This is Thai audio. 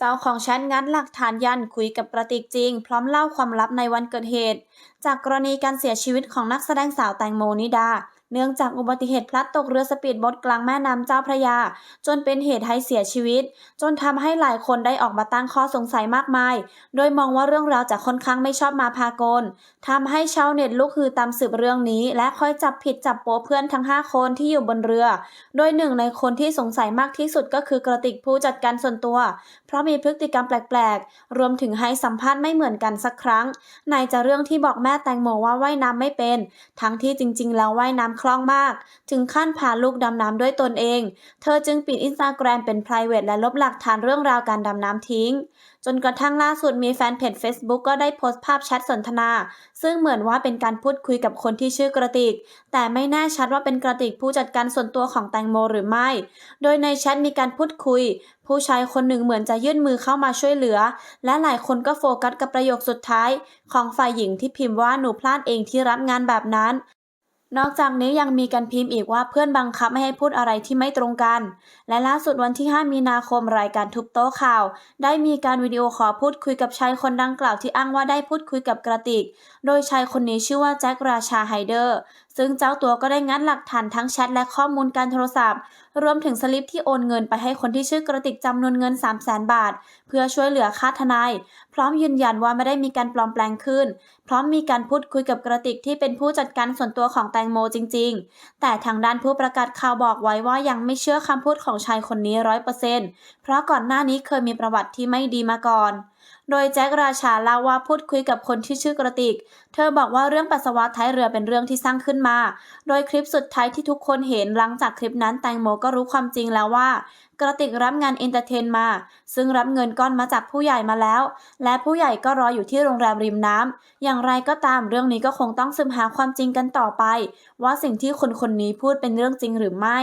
เจ้าของแชทงัดหลักฐานยันคุยกับกระติกจริง พร้อมเล่าความลับในวันเกิดเหตุ จากกรณีการเสียชีวิตของนักแสดงสาวแตงโมนิดา เนื่องจากอุบัติเหตุพลัดตกเรือสปีดโบ๊ทกลางแม่น้ำเจ้าพระยา จนเป็นเหตุให้เสียชีวิต จนทำให้หลายคนได้ออกมาตั้งข้อสงสัยมากมาย โดยมองว่าเรื่องราวจะค่อนข้างไม่ชอบมาพากลทำให้ชาวเน็ตลุกฮือตามสืบเรื่องนี้ และคอยจับผิดจับโป๊เพื่อนทั้ง 5 คนที่อยู่บนเรือ โดยหนึ่งในคนที่สงสัยมากที่สุดก็คือกระติกผู้จัดการส่วนตัว เพราะมีพฤติกรรมแปลกๆ รวมถึงให้สัมภาษณ์ไม่เหมือนกันสักครั้งไหนจะเรื่องที่บอกแม่แตงโมว่าว่ายน้ำไม่เป็น ทั้งที่จริง ๆ แล้วว่ายน้ำคล่องมาก ถึงขั้นพาลูกดำน้ำด้วยตนเอง เธอจึงปิดอินสตาแกรมเป็น p r i v a t และลบหลักฐานเรื่องราวการดำน้ำทิ้ง จนกระทั่งล่าสุดมีแฟนเพจ Facebook ก็ได้โพสต์ภาพแชทสนทนา ซึ่งเหมือนว่าเป็นการพูดคุยกับคนที่ชื่อกระติก แต่ไม่แน่ชัดว่าเป็นกระติกผู้จัดการส่วนตัวของแตงโมหรือไม่ โดยในแชทมีการพูดคุย ผู้ชายคนหนึ่งเหมือนจะยื่นมือเข้ามาช่วยเหลือ และหลายคนก็โฟกัสกับประโยคสุดท้าย ของฝ่ายหญิงที่พิมพ์ว่าหนูพลาดเองที่รับงานแบบนั้น นอกจากนี้ยังมีการพิมพ์อีกว่าเพื่อนบังคับไม่ให้พูดอะไรที่ไม่ตรงกัน และล่าสุดวันที่ 5 มีนาคมรายการทุบโต๊ะข่าว ได้มีการวิดีโอขอพูดคุยกับชายคนดังกล่าวที่อ้างว่าได้พูดคุยกับกระติก โดยชายคนนี้ชื่อว่าแจ็คราชาไฮเดอร์ ซึ่งเจ้าตัวก็ได้งัดหลักฐานทั้งแชทและข้อมูลการโทรศัพท์ รวมถึงสลิปที่โอนเงินไปให้คนที่ชื่อกระติกจำนวนเงิน 3 0 0 0 0 0บาท เพื่อช่วยเหลือค่าทนาย พร้อมยืนยันว่าไม่ได้มีการปลอมแปลงขึ้น พร้อมมีการพูดคุยกับกระติกที่เป็นผู้จัดการส่วนตัวของแตงโมจริง ๆ แต่ทางด้านผู้ประกาศข่าวบอกไว้ว่ายังไม่เชื่อคำพูดของชายคนนี้ร้อยเปอร์เซ็นต์เพราะก่อนหน้านี้เคยมีประวัติที่ไม่ดีมาก่อน โดยแจ็คราชาเล่าว่าพูดคุยกับคนที่ชื่อกระติก เธอบอกว่าเรื่องปัสสาวะท้ายเรือเป็นเรื่องที่สร้างขึ้นมา โดยคลิปสุดท้ายที่ทุกคนเห็นหลังจากคลิปนั้นแตงโมก็รู้ความจริงแล้วว่า กระติกรับงานเอนเตอร์เทนมา ซึ่งรับเงินก้อนมาจากผู้ใหญ่มาแล้ว และผู้ใหญ่ก็รออยู่ที่โรงแรมริมน้ำอย่างไรก็ตามเรื่องนี้ก็คงต้องสืบหาความจริงกันต่อไป ว่าสิ่งที่คนคนนี้พูดเป็นเรื่องจริงหรือไม่